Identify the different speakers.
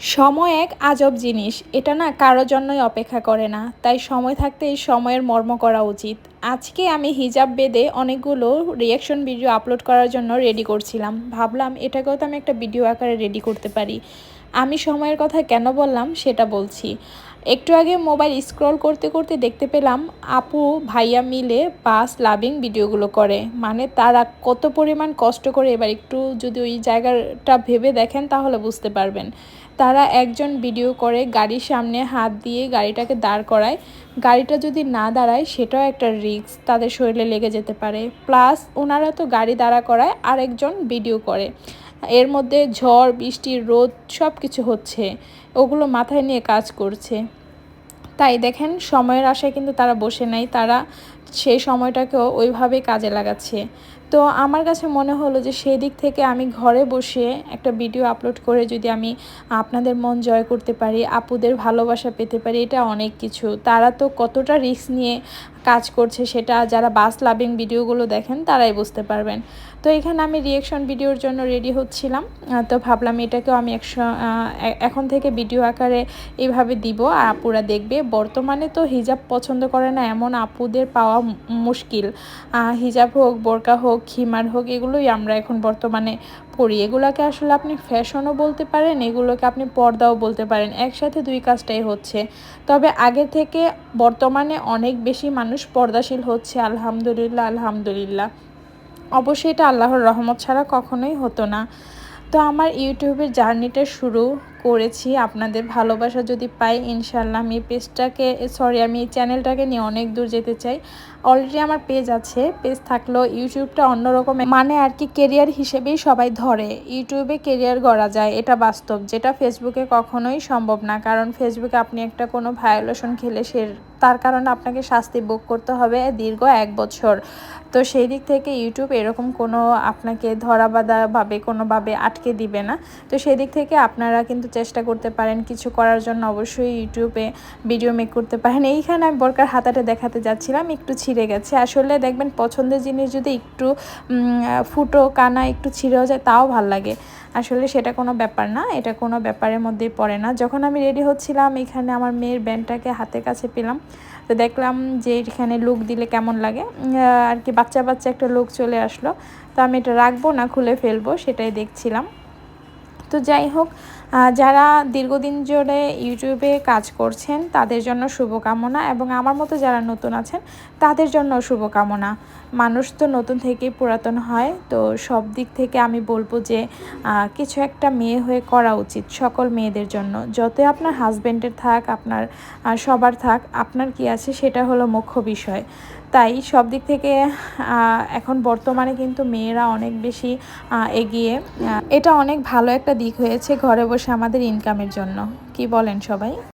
Speaker 1: সময় এক আজব জিনিস। এটা না কারোর জন্যই অপেক্ষা করে না। তাই সময় থাকতে এই সময়ের মর্ম করা উচিত। আজকে আমি হিজাব বেদে অনেকগুলো রিয়াকশন ভিডিও আপলোড করার জন্য রেডি করছিলাম। ভাবলাম এটাকেও তো আমি একটা ভিডিও আকারে রেডি করতে পারি? আমি সময়ের কথা কেন বললাম সেটা বলছি। একটু আগে মোবাইল স্ক্রল করতে করতে দেখতে পেলাম, আপু ভাইয়া মিলে বাস লাভিং ভিডিওগুলো করে। মানে তারা কত পরিমাণ কষ্ট করে, এবার একটু যদি ওই জায়গাটা ভেবে দেখেন তাহলে বুঝতে পারবেন। তারা একজন ভিডিও করে গাড়ির সামনে হাত দিয়ে গাড়িটাকে দাঁড় করায়। গাড়িটা যদি না দাঁড়ায়, সেটাও একটা রিস্ক, তাদের শরীরে লেগে যেতে পারে। প্লাস ওনারা তো গাড়ি দাঁড়া করায়, আরেকজন ভিডিও করে। এর মধ্যে ঝড়, বৃষ্টি, রোদ সব কিছু হচ্ছে। ওগুলো মাথায় নিয়ে কাজ করছে। তাই দেখেন, সময়ের আশায় কিন্তু তারা বসে নাই। তারা সেই সময়টাকেও ওইভাবেই কাজে লাগাচ্ছে। তো আমার কাছে মনে হলো যে সেই দিক থেকে আমি ঘরে বসে একটা ভিডিও আপলোড করে যদি আমি আপনাদের মন জয় করতে পারি, আপুদের ভালোবাসা পেতে পারি, এটা অনেক কিছু। তারা তো কতটা রিস্ক নিয়ে কাজ করছে সেটা যারা বাস লাভিং ভিডিওগুলো দেখেন তারাই বুঝতে পারবেন। তো এখানে আমি রিয়েকশন ভিডিওর জন্য রেডি হচ্ছিলাম। তো ভাবলাম এটাকেও আমি একশো এখন থেকে ভিডিও আকারে এইভাবে দিব। আর আপুরা দেখবে, বর্তমানে তো হিজাব পছন্দ করে না, এমন আপুদের পাওয়া মুশকিল। হিজাব হোক, বোরকা হোক, খিমার হোক, এগুলোই আমরা এখন বর্তমানে পড়ি এগুলোকে আসলে আপনি ফ্যাশনও বলতে পারেন, এগুলোকে আপনি পর্দাও বলতে পারেন। একসাথে দুই কাজটাই হচ্ছে। তবে আগে থেকে বর্তমানে অনেক বেশি মানুষ পর্দাশীল হচ্ছে, আলহামদুলিল্লাহ আলহামদুলিল্লাহ। অবশ্যই এটা আল্লাহর রহমত ছাড়া কখনোই হতো না। তো আমার ইউটিউবের জার্নিটা শুরু করেছি, আপনাদের ভালোবাসা যদি পাই ইনশাল্লাহ আমি পেজটাকে সরি আমি এই চ্যানেলটাকে নিয়ে অনেক দূর যেতে চাই। অলরেডি আমার পেজ আছে পেজ থাকলেও ইউটিউবটা অন্যরকম মানে আর কি কেরিয়ার হিসেবেই সবাই ধরে। ইউটিউবে কেরিয়ার গড়া যায়, এটা বাস্তব, যেটা ফেসবুকে কখনোই সম্ভব না, কারণ ফেসবুকে আপনি একটা কোনো ভায়োলেশন খেলে সে, তার কারণে আপনাকে শাস্তি ভোগ করতে হবে দীর্ঘ এক বছর। তো সেই দিক থেকে ইউটিউব এরকম কোনো আপনাকে ধরা বাঁধাভাবে কোনোভাবে আটকে দিবে না। তো সেই দিক থেকে আপনারা কিন্তু চেষ্টা করতে পারেন, কিছু করার জন্য অবশ্যই ইউটিউবে ভিডিও মেক করতে পারেন। এইখানে আমি বরকার হাতাটা দেখাতে যাচ্ছিলাম, একটু ছিঁড়ে গেছে। আসলে দেখবেন পছন্দের জিনিস যদি একটু ফুটো কানা একটু ছিঁড়েও যায়, তাও ভালো লাগে। আসলে সেটা কোনো ব্যাপার না, এটা কোনো ব্যাপারের মধ্যেই পড়ে না। যখন আমি রেডি হচ্ছিলাম, এখানে আমার মেয়ের ব্যান্ডটাকে হাতের কাছে পেলাম। তো দেখলাম যে এখানে লুক দিলে কেমন লাগে। আর কি বাচ্চা বাচ্চা একটা লুক চলে আসলো। তো আমি এটা রাখব না, খুলে ফেলব, সেটাই দেখছিলাম। তো যাই হোক যারা দীর্ঘদিন জুড়ে ইউটিউবে কাজ করছেন, তাদের জন্য শুভকামনা এবং আমার মতো যারা নতুন আছেন, তাদের জন্য শুভকামনা। মানুষ তো নতুন থেকেই পুরাতন হয়, তো সব দিক থেকে আমি বলব যে কিছু একটা মেয়ে হয়ে করা উচিত সকল মেয়েদের জন্য। যতই আপনার হাজব্যান্ডের থাক, আপনার সবার থাক, আপনার কি আছে সেটা হলো মুখ্য বিষয়। তাই সব দিক থেকে এখন বর্তমানে কিন্তু মেয়েরা অনেক বেশি এগিয়ে এটা অনেক ভালো একটা দিক হয়েছে ঘরে বসে আমাদের ইনকামের জন্য। কি বলেন সবাই?